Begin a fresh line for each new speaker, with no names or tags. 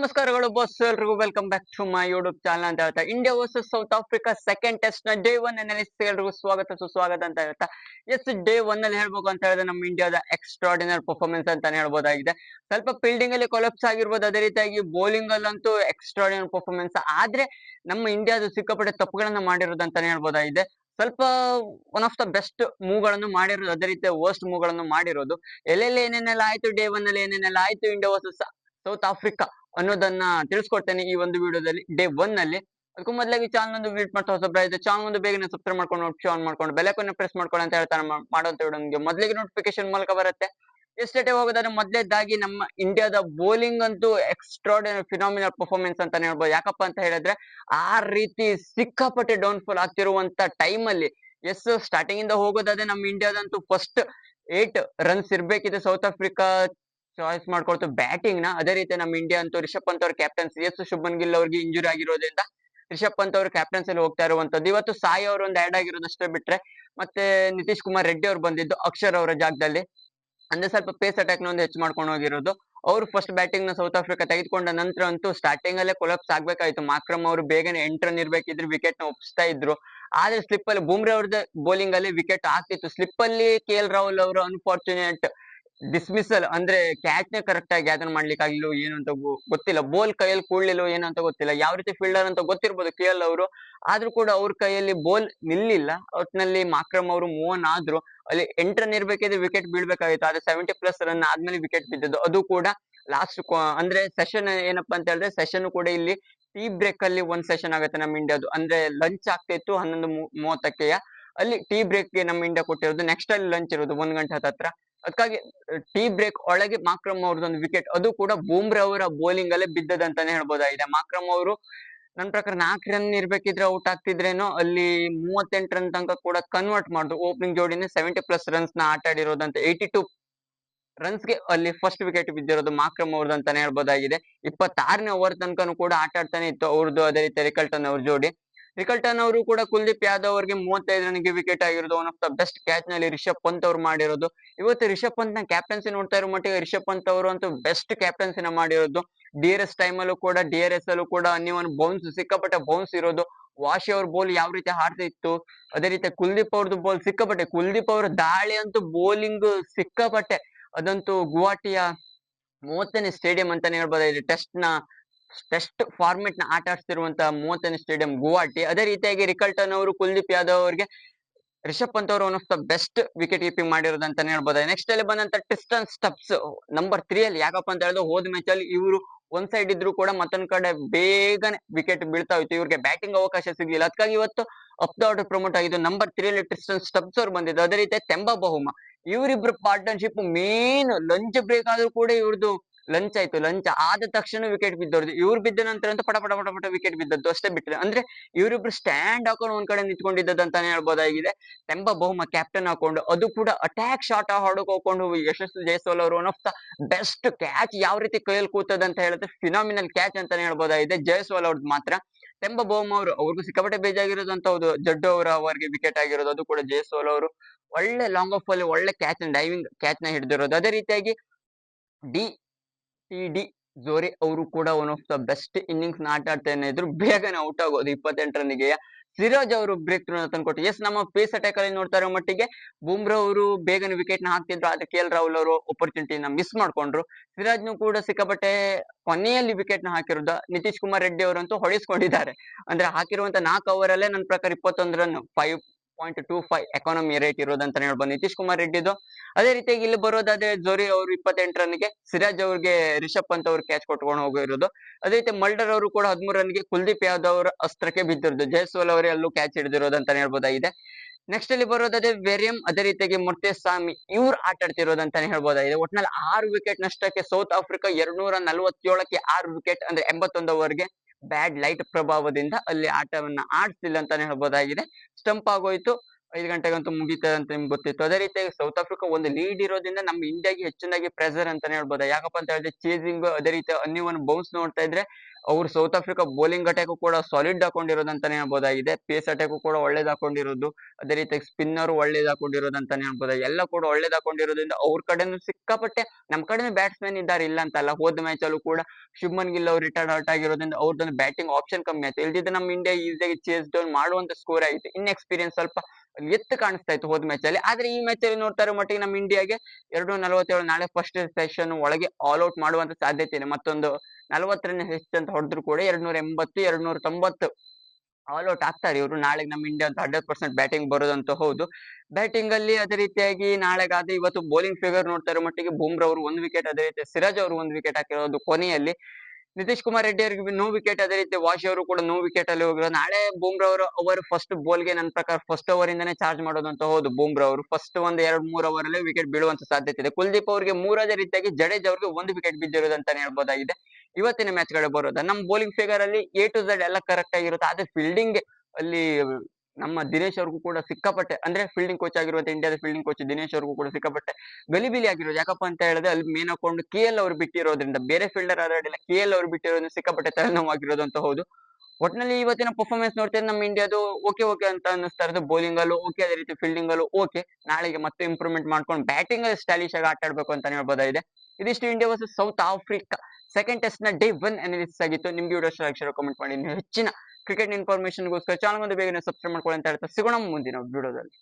ನಮಸ್ಕಾರಗಳು ಬಾಸ್ ಎಲ್ರಿಗೂ. Welcome back to my YouTube channel ಅಂತ ಹೇಳ್ತಾ. India versus South Africa second ಟೆಸ್ಟ್ನ day one analysis ಎಲ್ರಿಗೂ ಸ್ವಾಗತ, ಸುಸ್ವಾಗತ ಅಂತ ಹೇಳ್ತಾ. ಎಸ್ ಡೇ ಒನ್ ಅಲ್ಲಿ ಹೇಳ್ಬೇಕು ಅಂತ ಹೇಳಿದ್ರೆ ನಮ್ಮ ಇಂಡಿಯಾದ ಎಕ್ಸ್ಟ್ರಾಡಿನರಿ ಪರ್ಫಾರ್ಮೆನ್ಸ್ ಅಂತಾನೆ ಹೇಳ್ಬೋದಾಗಿದೆ. ಸ್ವಲ್ಪ ಫೀಲ್ಡಿಂಗ್ ಅಲ್ಲಿ ಕೊಲಪ್ಸ್ ಆಗಿರ್ಬೋದು. ಅದೇ ರೀತಿಯಾಗಿ ಬೌಲಿಂಗ್ ಅಲ್ಲಂತೂ ಎಕ್ಸ್ಟ್ರಾಡಿನರಿ ಪರ್ಫಾರ್ಮೆನ್ಸ್ ಆದ್ರೆ ನಮ್ಮ ಇಂಡಿಯಾದ ಸಿಕ್ಕಾಪಟ್ಟೆ ತಪ್ಪುಗಳನ್ನ ಮಾಡಿರೋದು ಅಂತಾನೆ ಹೇಳ್ಬೋದಾಗಿದೆ. ಸ್ವಲ್ಪ ಒನ್ ಆಫ್ ದ ಬೆಸ್ಟ್ ಮೂವ್ಗಳನ್ನು ಮಾಡಿರೋದು, ಅದೇ ರೀತಿಯ ವರ್ಸ್ಟ್ ಮೂವ್ಗಳನ್ನು ಮಾಡಿರೋದು. ಎಲ್ಲೆಲ್ಲಿ ಏನೇನೆಲ್ಲ ಆಯ್ತು? ಡೇ ಒನ್ ಅಲ್ಲಿ ಏನೇನೆಲ್ಲ ಆಯ್ತು? ಇಂಡಿಯಾ ವರ್ಸಸ್ ಸೌತ್ ಆಫ್ರಿಕಾ ಅನ್ನೋದನ್ನ ತಿಳಿಸ್ಕೊಡ್ತೇನೆ ಈ ಒಂದು ವಿಡಿಯೋದಲ್ಲಿ ಡೇ ಒನ್ನಲ್ಲಿ. ಅದಕ್ಕೂ ಮೊದಲಾಗಿ ಚಾನಲ್ ಒಂದು ವಿಸಿಟ್ ಮಾಡ್ತಾ ಹೊಸಬ್ರ, ಇದೆ ಚಾನಲ್ ಒಂದು ಬೇಗನೆ ಸಬ್ಸ್ಕ್ರೈಬ್ ಮಾಡ್ಕೊಂಡು ನೋಟಿಫಿಕೇಶನ್ ಆನ್ ಮಾಡ್ಕೊಂಡು ಬೆಲಕನ್ನು ಪ್ರೆಸ್ ಮಾಡ್ಕೊಳ್ಳಿ ಅಂತ ಹೇಳ್ತಾರೆ ಮಾಡುವಂತ ವಿಡಿಯೋ ನಿಮಗೆ ಮೊದಲಿಗೆ ನೋಟಿಫಿಕೇಶನ್ ಮೂಲಕ ಬರುತ್ತೆ. ಎಷ್ಟೇ ಹೋಗೋದಾದ್ರೆ ಮೊದಲೇದಾಗಿ ನಮ್ಮ ಇಂಡಿಯಾದ ಬೌಲಿಂಗ್ ಅಂತೂ ಎಕ್ಸ್ಟ್ರಾಡಿನರಿ ಫಿನಾಮಿನಲ್ ಪರ್ಫಾರ್ಮೆನ್ಸ್ ಅಂತಾನೆ ಹೇಳ್ಬೋದು. ಯಾಕಪ್ಪ ಅಂತ ಹೇಳಿದ್ರೆ, ಆ ರೀತಿ ಸಿಕ್ಕಾಪಟ್ಟೆ ಡೌನ್ಫಾಲ್ ಆಗ್ತಿರುವಂತ ಟೈಮ್ ಅಲ್ಲಿ, ಎಸ್ ಸ್ಟಾರ್ಟಿಂಗ್ ಇಂದ ಹೋಗೋದಾದ್ರೆ ನಮ್ಮ ಇಂಡಿಯಾದಂತೂ ಫಸ್ಟ್ ಏಟ್ ರನ್ಸ್ ಇರ್ಬೇಕಿದೆ ಸೌತ್ ಆಫ್ರಿಕಾ ಚಾಯ್ಸ್ ಮಾಡ್ಕೊಳ್ತು. ಬ್ಯಾಟಿಂಗ್ನ ಅದೇ ರೀತಿ ನಮ್ಮ ಇಂಡಿಯಾ ಅಂತೂ ರಿಷಬ್ ಪಂತ್ ಅವ್ರ ಕ್ಯಾಪ್ಟನ್ಸಿ ಎಸ್ ಶುಭನ್ ಗಿಲ್ ಅವ್ರಿಗೆ ಇಂಜುರಿ ಆಗಿರೋದ್ರಿಂದ ರಿಷಬ್ ಪಂತ್ ಅವರು ಕ್ಯಾಪ್ಟನ್ಸ್ ಅಲ್ಲಿ ಹೋಗ್ತಾ ಇರುವಂತದ್ದು ಇವತ್ತು ಸಾಯಿ ಅವರು ಒಂದು ಆಡ್ ಆಗಿರೋದಷ್ಟೇ ಬಿಟ್ರೆ ಮತ್ತೆ ನಿತೀಶ್ ಕುಮಾರ್ ರೆಡ್ಡಿ ಅವ್ರು ಬಂದಿದ್ದು ಅಕ್ಷರ್ ಅವರ ಜಾಗದಲ್ಲಿ. ಅಂದ್ರೆ ಸ್ವಲ್ಪ ಪೇಸ್ ಅಟ್ಯಾಕ್ನ ಒಂದು ಹೆಚ್ಚು ಮಾಡ್ಕೊಂಡು ಹೋಗಿರೋದು. ಅವ್ರು ಫಸ್ಟ್ ಬ್ಯಾಟಿಂಗ್ನ ಸೌತ್ ಆಫ್ರಿಕಾ ತೆಗೆದುಕೊಂಡ ನಂತರ ಅಂತೂ ಸ್ಟಾರ್ಟಿಂಗ್ ಅಲ್ಲೇ ಕೊಲಾಪ್ಸ್ ಆಗ್ಬೇಕಾಯ್ತು. ಮಾಕ್ರಮ್ ಅವರು ಬೇಗನೆ ಎಂಟ್ರನ್ ಇರ್ಬೇಕಿದ್ರೆ ವಿಕೆಟ್ನ ಒಪ್ಪಿಸ್ತಾ ಇದ್ರು. ಆದ್ರೆ ಸ್ಲಿಪ್ ಅಲ್ಲಿ ಬೂಮ್ರೆ ಅವ್ರದ್ದು ಬೌಲಿಂಗ್ ಅಲ್ಲಿ ವಿಕೆಟ್ ಆಗ್ತಿತ್ತು. ಸ್ಲಿಪ್ ಅಲ್ಲಿ ಕೆ ಎಲ್ ರಾಹುಲ್ ಅವರು ಅನ್ಫಾರ್ಚುನೇಟ್ ಡಿಸ್ಮಿಸಲ್ ಅಂದ್ರೆ ಕ್ಯಾಚ್ ನೇ ಕರೆಕ್ಟ್ ಆಗಿ ಗ್ಯಾದರ್ ಮಾಡ್ಲಿಕ್ಕೆ ಆಗ್ಲಿಲ್ಲ ಏನು ಅಂತ ಗೊತ್ತಿಲ್ಲ. ಬೋಲ್ ಕೈಯಲ್ಲಿ ಕೂಡ್ಲಿಲ್ಲ ಏನು ಅಂತ ಗೊತ್ತಿಲ್ಲ. ಯಾವ ರೀತಿ ಫೀಲ್ಡರ್ ಅಂತ ಗೊತ್ತಿರ್ಬೋದು ಕೆ ಎಲ್ ಅವರು. ಆದ್ರೂ ಕೂಡ ಅವ್ರ ಕೈಯಲ್ಲಿ ಬೋಲ್ ನಿಲ್ಲಿಲ್ಲ. ಒಟ್ನಲ್ಲಿ ಮಾಕ್ರಮ್ ಅವರು ಮೂವ್ ಆನ್ ಆದ್ರು. ಅಲ್ಲಿ ಎಂಟ್ರನ್ ಇರ್ಬೇಕಿದ್ರೆ ವಿಕೆಟ್ ಬೀಳ್ಬೇಕಾಗಿತ್ತು. ಆದ್ರೆ ಸೆವೆಂಟಿ ಪ್ಲಸ್ ರನ್ ಆದ್ಮೇಲೆ ವಿಕೆಟ್ ಬಿದ್ದದ್ದು. ಅದು ಕೂಡ ಲಾಸ್ಟ್ ಅಂದ್ರೆ ಸೆಷನ್ ಏನಪ್ಪಾ ಅಂತ ಹೇಳಿದ್ರೆ ಸೆಷನ್ ಕೂಡ ಇಲ್ಲಿ ಟೀ ಬ್ರೇಕ್ ಅಲ್ಲಿ ಒಂದ್ ಸೆಷನ್ ಆಗುತ್ತೆ ನಮ್ಮ ಇಂಡಿಯಾದು. ಅಂದ್ರೆ ಲಂಚ್ ಆಗ್ತಿತ್ತು ಹನ್ನೊಂದು ಮೂ- ಮೂವತ್ತಕ್ಕೆಯ. ಅಲ್ಲಿ ಟೀ ಬ್ರೇಕ್ಗೆ ನಮ್ಮ ಇಂಡಿಯಾ ಕೊಟ್ಟಿರೋದು. ನೆಕ್ಸ್ಟ್ ಅಲ್ಲಿ ಲಂಚ್ ಇರೋದು. ಒಂದ್ ಗಂಟೆ ಹತ್ತತ್ರ ಅದಕ್ಕಾಗಿ ಟೀ ಬ್ರೇಕ್ ಒಳಗೆ ಮಾಕ್ರಮ್ ಅವ್ರದ್ದೊಂದು ವಿಕೆಟ್. ಅದು ಕೂಡ ಬೂಮ್ರೆ ಅವರ ಬೌಲಿಂಗ್ ಅಲ್ಲೇ ಬಿದ್ದದಂತಾನೆ ಹೇಳ್ಬೋದಾಗಿದೆ. ಮಾಕ್ರಮ್ ಅವರು ನನ್ನ ಪ್ರಕಾರ ನಾಲ್ಕು ರನ್ ಇರ್ಬೇಕಿದ್ರೆ ಔಟ್ ಆಗ್ತಿದ್ರೇನೋ ಅಲ್ಲಿ ಮೂವತ್ತೆಂಟು ರನ್ ತನಕ ಕೂಡ ಕನ್ವರ್ಟ್ ಮಾಡುದು. ಓಪನಿಂಗ್ ಜೋಡಿನೇ ಸೆವೆಂಟಿ ಪ್ಲಸ್ ರನ್ಸ್ನ ಆಟ ಆಡಿರೋದಂತ ಏಯ್ಟಿ ಟು ರನ್ಸ್ಗೆ ಅಲ್ಲಿ ಫಸ್ಟ್ ವಿಕೆಟ್ ಬಿದ್ದಿರೋದು ಮಾಕ್ರಮ್ ಅವ್ರದ್ದು ಅಂತಾನೆ ಹೇಳ್ಬೋದಾಗಿದೆ. ಇಪ್ಪತ್ತಾರನೇ ಓವರ್ ತನಕನೂ ಕೂಡ ಆಟ ಆಡ್ತಾನೆ ಇತ್ತು. ಅವ್ರದ್ದು ಅದೇ ರೀತಿ ರಿಕಲ್ಟನ್ ಅವ್ರ ಜೋಡಿ. ರಿಕಲ್ಟನ್ ಅವರು ಕೂಡ ಕುಲ್ದೀಪ್ ಯಾದವ್ ಅವ್ರಿಗೆ ಮೂವತ್ತೈದು ರನ್ಗೆ ವಿಕೆಟ್ ಆಗಿರೋದು ಒನ್ ಆಫ್ ದ ಬೆಸ್ಟ್ ಕ್ಯಾಚ್ನಲ್ಲಿ ರಿಷಬ್ ಪಂತ್ ಅವ್ರು ಮಾಡಿರೋದು. ಇವತ್ತು ರಿಷಬ್ ಪಂತ್ನ ಕ್ಯಾಪ್ಟನ್ಸಿ ನೋಡ್ತಾ ಇರೋ ಮಟ್ಟಿಗೆ ರಿಷಬ್ ಪಂತ್ ಅವರು ಅಂತೂ ಬೆಸ್ಟ್ ಕ್ಯಾಪ್ಟನ್ಸಿನ ಮಾಡಿರೋದು. ಡಿ ಆರ್ ಎಸ್ ಟೈಮ್ ಅಲ್ಲೂ ಕೂಡ ಡಿ ಆರ್ ಎಸ್ ಅಲ್ಲೂ ಕೂಡ ನೀವು ಬೌನ್ಸ್ ಸಿಕ್ಕಾಪಟ್ಟೆ ಬೌನ್ಸ್ ಇರೋದು. ವಾಶಿ ಅವ್ರ ಬೋಲ್ ಯಾವ ರೀತಿ ಹಾಡ್ತಿತ್ತು ಅದೇ ರೀತಿ ಕುಲ್ದೀಪ್ ಅವ್ರದ್ದು ಬೋಲ್ ಸಿಕ್ಕಾಪಟ್ಟೆ, ಕುಲ್ದೀಪ್ ಅವ್ರ ದಾಳಿ ಅಂತೂ ಬೌಲಿಂಗ್ ಸಿಕ್ಕಾಪಟ್ಟೆ. ಅದಂತೂ ಗುವಾಹಟಿಯ ಮೂವತ್ತನೇ ಸ್ಟೇಡಿಯಂ ಅಂತಾನೆ ಹೇಳ್ಬೋದಾಗಿದೆ ಟೆಸ್ಟ್ನ ಟೆಸ್ಟ್ ಫಾರ್ಮೆಟ್ನ ಆಟ ಆಡ್ತಿರುವಂತ ಮೂವತ್ತನೇ ಸ್ಟೇಡಿಯಂ ಗುವಾಹಟಿ, ಅದೇ ರೀತಿಯಾಗಿ ರಿಕಲ್ಟನ್ ಅವರು, ಕುಲ್ದೀಪ್ ಯಾದವ್ ಅವರಿಗೆ ರಿಷಬ್ ಪಂತ್ ಅವರು ಒನ್ ಬೆಸ್ಟ್ ವಿಕೆಟ್ ಕೀಪಿಂಗ್ ಮಾಡಿರೋದು ಅಂತಾನೆ ಹೇಳ್ಬೋದು ನೆಕ್ಸ್ಟ್ ಅಲ್ಲಿ ಬಂದಂತ ಟಿಸ್ಟನ್ ಸ್ಟಪ್ಸ್ ನಂಬರ್ ತ್ರೀ ಅಲ್ಲಿ ಯಾಕಪ್ಪ ಅಂತ ಹೇಳಿದ್ರೆ ಹೋದ ಮ್ಯಾಚ್ ಅಲ್ಲಿ ಇವರು ಒಂದ್ ಸೈಡ್ ಇದ್ರು ಕೂಡ ಮತ್ತೊಂದ್ ಕಡೆ ಬೇಗನೆ ವಿಕೆಟ್ ಬೀಳ್ತಾ ಇತ್ತು ಇವ್ರಿಗೆ ಬ್ಯಾಟಿಂಗ್ ಅವಕಾಶ ಸಿಗ್ಲಿಲ್ಲ. ಅದಕ್ಕಾಗಿ ಇವತ್ತು ಅಪ್ ದ ಆರ್ಡರ್ ಪ್ರಮೋಟ್ ಆಗಿದ್ದು ನಂಬರ್ ತ್ರೀ ಅಲ್ಲಿ ಟಿಸ್ಟನ್ ಸ್ಟಬ್ಸ್ ಅವ್ರು ಬಂದಿದ್ದು. ಅದೇ ರೀತಿ ತೆಂಬ ಬಹುಮ ಇವರಿಬ್ರು ಪಾರ್ಟ್ನರ್ಶಿಪ್ ಮೇನ್ ಲಂಚ್ ಬ್ರೇಕ್ ಆದ್ರೂ ಕೂಡ ಇವ್ರದ್ದು ಲಂಚ್ ಆಯ್ತು ಲಂಚ್ ಆದ ತಕ್ಷಣ ವಿಕೆಟ್ ಬಿದ್ದವ್ರದ್ದು ಇವ್ರು ಬಿದ್ದ ನಂತರ ಅಂತೂ ಪಟ ಪಟ ಪಟ ಪಟ ವಿಕೆಟ್ ಬಿದ್ದದ್ದು ಅಷ್ಟೇ ಬಿಟ್ಟರೆ ಅಂದ್ರೆ ಇವರಿಬ್ರು ಸ್ಟ್ಯಾಂಡ್ ಹಾಕೊಂಡು ಒಂದ್ ಕಡೆ ನಿಂತ್ಕೊಂಡಿದ್ದದ್ದು ಅಂತಾನೆ ಹೇಳ್ಬೋದಾಗಿದೆ. ತೆಂಬ ಬಹುಮ ಕ್ಯಾಪ್ಟನ್ ಹಾಕೊಂಡು ಅದು ಕೂಡ ಅಟ್ಯಾಕ್ ಶಾಟ್ ಹೊಡಕ್ ಹೋಗ್ಕೊಂಡು ಯಶಸ್ವಿ ಜಯಸೋಲ್ ಅವರು one of the best catch ಯಾವ ರೀತಿ ಕೈಯಲ್ಲಿ ಕೂತದ ಅಂತ ಹೇಳಿದ್ರೆ ಫಿನಾಮಿನಲ್ ಕ್ಯಾಚ್ ಅಂತಾನೆ ಹೇಳ್ಬೋದಾಗಿದೆ. ಜಯಸೋಲ್ ಅವ್ರದ್ದು ಮಾತ್ರ. ತೆಂಬ ಬಹುಮ ಅವರು, ಅವ್ರಿಗೂ ಸಿಕ್ಕಾಪಟ್ಟೆ ಬೇಜಾಗಿರೋದು ಅಂತ ಹೌದು ಜಡ್ಡು ಅವರ ಅವರಿಗೆ ವಿಕೆಟ್ ಆಗಿರೋದು, ಅದು ಕೂಡ ಜಯಸೋಲ್ ಅವರು. ಒಳ್ಳೆ ಲಾಂಗ್ ಆಫ್ ಅಲ್ಲಿ ಒಳ್ಳೆ ಕ್ಯಾಚ್ ಡೈವಿಂಗ್ ಕ್ಯಾಚ್ನ ಹಿಡಿದಿರೋದು. ಅದೇ ರೀತಿಯಾಗಿ ಡಿ ಟಿ ಜೋರಿ ಅವರು ಕೂಡ ಒನ್ ಆಫ್ ದ ಬೆಸ್ಟ್ ಇನ್ನಿಂಗ್ಸ್ನ ಆಟ ಆಡ್ತಾನೆ ಇದ್ರು. ಬೇಗನೆ ಔಟ್ ಆಗೋದು ಇಪ್ಪತ್ತೆಂಟು ರನ್ನಿಗೆ ಸಿರಾಜ್ ಅವರು ಬ್ರೇಕ್ ಥ್ರೂ ತಂದ್ಕೊಟ್ಟು ಎಸ್ ನಮ್ಮ ಪೇಸ್ ಅಟ್ಯಾಕ್ ಅಲ್ಲಿ ನೋಡ್ತಾ ಇರೋ ಮಟ್ಟಿಗೆ ಬುಮ್ರಾ ಅವರು ಬೇಗನೆ ವಿಕೆಟ್ನ ಹಾಕ್ತಿದ್ರು. ಆದ್ರೆ ಕೆ ಎಲ್ ರಾಹುಲ್ ಅವರು ಆಪರ್ಚುನಿಟಿನ ನ ಮಿಸ್ ಮಾಡ್ಕೊಂಡ್ರು. ಸಿರಾಜ್ನು ಕೂಡ ಸಿಕ್ಕಾಪಟ್ಟೆ ಕೊನೆಯಲ್ಲಿ ವಿಕೆಟ್ನ ಹಾಕಿರೋದು. ನಿತೀಶ್ ಕುಮಾರ್ ರೆಡ್ಡಿ ಅವರಂತೂ ಹೊಡೆಸ್ಕೊಂಡಿದ್ದಾರೆ. ಅಂದ್ರೆ ಹಾಕಿರುವಂತ ನಾಲ್ಕು ಓವರ್ ಅಲ್ಲೇ ನನ್ನ ಪ್ರಕಾರ ಇಪ್ಪತ್ತೊಂದು run five point two five economy rate ಇರೋದಂತ ಹೇಳ್ಬೋದು. ನಿತೀಶ್ ಕುಮಾರ್ ರೆಡ್ಡಿದು. ಅದೇ ರೀತಿಯಾಗಿ ಇಲ್ಲಿ ಬರೋದಾದ್ರೆ ಜೋರಿ ಅವರು ಇಪ್ಪತ್ತೆಂಟು ರನ್ಗೆ, ಸಿರಾಜ್ ಅವ್ರಿಗೆ ರಿಷಬ್ ಪಂತ್ ಅವ್ರು ಕ್ಯಾಚ್ ಕೊಟ್ಕೊಂಡು ಹೋಗಿರೋದು. ಅದೇ ರೀತಿ ಮಲ್ಡರ್ ಅವರು ಕೂಡ ಹದಿಮೂರು ರನ್ಗೆ ಕುಲ್ದೀಪ್ ಯಾದವ್ ಅವರ ಅಸ್ತ್ರಕ್ಕೆ ಬಿದ್ದಿರೋದು. ಜಯಸೋಲ್ ಅವರೇ ಅಲ್ಲೂ ಕ್ಯಾಚ್ ಹಿಡಿದಿರೋದು ಅಂತ ಹೇಳ್ಬೋದಾಗಿದೆ. ನೆಕ್ಸ್ಟ್ ಅಲ್ಲಿ ಬರೋದಾದ್ರೆ ವೆರಿಯಂ, ಅದೇ ರೀತಿಯಾಗಿ ಮುರ್ತೇಸ್ವಾಮಿ ಇವ್ರು ಆಟ ಆಡ್ತಿರೋದು ಅಂತಾನೆ ಹೇಳ್ಬೋದಾಗಿದೆ. ಒಟ್ನಲ್ಲಿ ಆರು ವಿಕೆಟ್ ನಷ್ಟಕ್ಕೆ ಸೌತ್ ಆಫ್ರಿಕಾ ಎರಡ್ನೂರ ನಲವತ್ತೇಳಕ್ಕೆ ಆರು ವಿಕೆಟ್ ಅಂದ್ರೆ ಎಂಬತ್ತೊಂದು ಓವರ್ಗೆ ಬ್ಯಾಡ್ ಲೈಟ್ ಪ್ರಭಾವದಿಂದ ಅಲ್ಲಿ ಆಟವನ್ನ ಆಡ್ತಿಲ್ಲ ಅಂತಾನೆ ಹೇಳ್ಬೋದಾಗಿದೆ. ಸ್ಟಂಪ್ ಆಗೋಯ್ತು. ಐದು ಗಂಟೆಗಂತೂ ಮುಗೀತದೆ ಅಂತ ನಿಮ್ಗೆ ಗೊತ್ತಿತ್ತು. ಅದೇ ರೀತಿಯಾಗಿ ಸೌತ್ ಆಫ್ರಿಕಾ ಒಂದು ಲೀಡ್ ಇರೋದ್ರಿಂದ ನಮ್ಮ ಇಂಡಿಯಾಗೆ ಹೆಚ್ಚಿನಾಗಿ ಪ್ರೆಸರ್ ಅಂತಾನೆ ಹೇಳ್ಬೋದು. ಯಾಕಪ್ಪ ಅಂತ ಹೇಳಿದ್ರೆ ಚೇಸಿಂಗ್ ಅದೇ ರೀತಿ ಅನ್ನಿವನ್ ಬೌನ್ಸ್ ನೋಡ್ತಾ ಇದ್ರೆ ಅವ್ರು ಸೌತ್ ಆಫ್ರಿಕಾ ಬೌಲಿಂಗ್ ಅಟ್ಯಾಕು ಕೂಡ ಸಾಲಿಡ್ ಹಾಕೊಂಡಿರೋದು ಅಂತಾನೆ ಹೇಳ್ಬೋದಾಗಿದೆ. ಪೇಸ್ ಅಟ್ಯಾಕು ಕೂಡ ಒಳ್ಳೇದು ಹಾಕೊಂಡಿರೋದು. ಅದೇ ರೀತಿ ಸ್ಪಿನ್ನರ್ ಒಳ್ಳೇದು ಹಾಕೊಂಡಿರೋದು ಅಂತಾನೆ ಹೇಳ್ಬೋದು. ಎಲ್ಲ ಕೂಡ ಒಳ್ಳೇದು ಹಾಕೊಂಡಿರೋದ್ರಿಂದ ಅವ್ರ ಕಡೆನೂ ಸಿಕ್ಕಾಪಟ್ಟೆ ನಮ್ಮ ಕಡೆನೂ ಬ್ಯಾಟ್ಸ್ಮನ್ ಇದ್ದಾರೆ ಇಲ್ಲ ಅಂತಲ್ಲ ಹೋದ ಮ್ಯಾಚ್ ಅಲ್ಲೂ ಕೂಡ ಶುಭ್ಮನ್ ಗಿಲ್ ಅವ್ರು ರಿಟೈರ್ಡ್ ಔಟ್ ಆಗಿರೋದ್ರಿಂದ ಅವ್ರದ್ದೊಂದು ಬ್ಯಾಟಿಂಗ್ ಆಪ್ಷನ್ ಕಮ್ಮಿ ಆಯ್ತು. ಇಲ್ದಿದ್ರೆ ನಮ್ಮ ಇಂಡಿಯಾ ಈಸಿಯಾಗಿ ಚೇಸ್ ಡೌನ್ ಮಾಡುವಂತ ಸ್ಕೋರ್ ಆಗಿತ್ತು ಇನ್ ಎಕ್ಸ್ಪೀರಿಯನ್ಸ್ ಸ್ವಲ್ಪ ಎತ್ತು ಕಾಣಿಸ್ತಾ ಇತ್ತು ಹೋದ ಮ್ಯಾಚ್ ಅಲ್ಲಿ. ಆದ್ರೆ ಈ ಮ್ಯಾಚ್ ಅಲ್ಲಿ ನೋಡ್ತಾ ಇರೋ ಮಟ್ಟಿಗೆ ನಮ್ಮ ಇಂಡಿಯಾಗೆ ಎರಡು ನಲವತ್ತೇಳು ನಾಳೆ ಫಸ್ಟ್ ಸೆಷನ್ ಒಳಗೆ ಆಲ್ ಔಟ್ ಮಾಡುವಂತ ಸಾಧ್ಯತೆ ಇದೆ. ಮತ್ತೊಂದು ನಲವತ್ತರನ್ನ ಹೆಚ್ಚು ಅಂತ ಹೊಡೆದ್ರು ಕೂಡ ಎರಡ್ ನೂರ ಎಂಬತ್ತು ಎರಡ್ ನೂರ ತೊಂಬತ್ತು ಆಲ್ ಔಟ್ ಆಗ್ತಾರೆ ಇವರು ನಾಳೆ ನಮ್ಮ ಇಂಡಿಯಾ ಅಂತ ಹಂಡ್ರೆಡ್ ಪರ್ಸೆಂಟ್ ಬ್ಯಾಟಿಂಗ್ ಬರೋದಂತ ಹೌದು. ಬ್ಯಾಟಿಂಗ್ ಅಲ್ಲಿ ಅದೇ ರೀತಿಯಾಗಿ ನಾಳೆಗಾದ ಇವತ್ತು ಬೌಲಿಂಗ್ ಫಿಗರ್ ನೋಡ್ತಾ ಇರೋ ಮಟ್ಟಿಗೆ ಬುಮ್ರಾ ಅವರು ಒಂದು ವಿಕೆಟ್ ಅದೇ ರೀತಿ ಸಿರಾಜ್ ಅವರು ಒಂದು ವಿಕೆಟ್ ಹಾಕಿರೋದು ಕೊನೆಯಲ್ಲಿ. ನಿತೀಶ್ ಕುಮಾರ್ ರೆಡ್ಡಿ ಅವರಿಗೆ ನೋ ವಿಕೆಟ್ ಅದೇ ರೀತಿ ವಾಶಿ ಅವರು ಕೂಡ ನೋ ವಿಕೆಟ್ ಅಲ್ಲಿ ಹೋಗಿರೋ ನಾಳೆ ಬೂಮ್ರಾ ಅವರು ಅವರು ಫಸ್ಟ್ಗೆ ನನ್ನ ಪ್ರಕಾರ ಫಸ್ಟ್ ಓವರ್ ಇಂದಾನೆ ಚಾರ್ಜ್ ಮಾಡೋದಂತ ಹೌದು ಬೂಮ್ರಾ ಅವರು. ಫಸ್ಟ್ ಒಂದ್ ಎರಡ್ ಮೂರ್ ಓವರ್ ಅಲ್ಲಿ ವಿಕೆಟ್ ಬೀಳುವಂತ ಸಾಧ್ಯತೆ ಇದೆ. ಕುಲ್ದೀಪ್ ಅವರಿಗೆ ಮೂರದೇ ರೀತಿಯಾಗಿ ಜಡೇಜ್ ಅವರಿಗೆ ಒಂದು ವಿಕೆಟ್ ಬಿದ್ದಿರೋದಂತಾನೆ ಹೇಳ್ಬೋದಾಗಿದೆ. ಇವತ್ತಿನ ಮ್ಯಾಚ್ಗಳು ಬರೋದ. ನಮ್ ಬೌಲಿಂಗ್ ಫಿಗರ್ ಅಲ್ಲಿ ಎ ಟು ಝಡ್ ಎಲ್ಲ ಕರೆಕ್ಟ್ ಆಗಿರುತ್ತೆ ಆದ್ರೆ ಫೀಲ್ಡಿಂಗ್ ಅಲ್ಲಿ ನಮ್ಮ ದಿನೇಶ್ ಅವ್ರಿಗೂ ಕೂಡ ಸಿಕ್ಕಾಪಟ್ಟೆ, ಅಂದ್ರೆ ಫೀಲ್ಡಿಂಗ್ ಕೋಚ್ ಆಗಿರುವಂತ ಇಂಡಿಯಾದ ಫೀಲ್ಡಿಂಗ್ ಕೋಚ್ ದಿನೇಶ್ ಅವ್ರಿಗೂ ಕೂಡ ಸಿಕ್ಕಾಪಟ್ಟೆ ಗಲಿಬಿಲಿ ಆಗಿರೋದು. ಯಾಕಪ್ಪ ಅಂತ ಹೇಳಿದ್ರೆ ಅಲ್ಲಿ ಮೇನ್ ಹಾಕೊಂಡು ಕೆ ಎಲ್ ಅವ್ರು ಬಿಟ್ಟಿರೋದ್ರಿಂದ, ಬೇರೆ ಫೀಲ್ಡರ್ ಆದ್ರೆ ಕೆ ಎಲ್ ಅವ್ರು ಬಿಟ್ಟಿರೋದ್ರಿಂದ ಸಿಕ್ಕಾಪಟ್ಟೆ ತಲೆನೋವಾಗಿರೋದು ಅಂತ ಹೌದು. ಒಟ್ನಲ್ಲಿ ಇವತ್ತಿನ ಪರ್ಫಾರ್ಮೆನ್ಸ್ ನೋಡ್ತೇನೆ ನಮ್ಮ ಇಂಡಿಯಾದು ಓಕೆ ಓಕೆ ಅಂತ ಅನ್ನಿಸ್ತಾ ಇರೋದು. ಬೌಲಿಂಗ್ ಅಲ್ಲೂ ಓಕೆ ಅದೇ ರೀತಿ ಫೀಲ್ಡಿಂಗ್ ಅಲ್ಲೂ ಓಕೆ ನಾಳೆಗೆ ಮತ್ತೆ ಇಂಪ್ರೂವ್ಮೆಂಟ್ ಮಾಡ್ಕೊಂಡು ಬ್ಯಾಟಿಂಗ್ ಸ್ಟೈಲಿಶ್ ಆಗಿ ಆಟ ಆಡ್ಬೇಕು ಅಂತ ಹೇಳ್ಬೋದಾಗಿದೆ ಇದಿಷ್ಟು India versus South Africa second ಟೆಸ್ಟ್ನ day one analysis ಆಗಿತ್ತು. ನಿಮ್ಗೆ ವಿಡಿಯೋ ಅಕ್ಷರ ಕಮೆಂಟ್ ಮಾಡಿ. ಹೆಚ್ಚಿನ ಕ್ರಿಕೆಟ್ ಇನ್ಫಾರ್ಮೇಶನ್ ಗೋಸ್ಕರ ಚಾನಲ್ ಒಂದು ಬೇಗನೆ ಸಬ್ಸ್ಕ್ರೈಬ್ ಮಾಡ್ಕೊಳ್ಳಿ ಅಂತ ಹೇಳ್ತಾ ಸಿಗೋಣ ಮುಂದಿನ ವಿಡಿಯೋದಲ್ಲಿ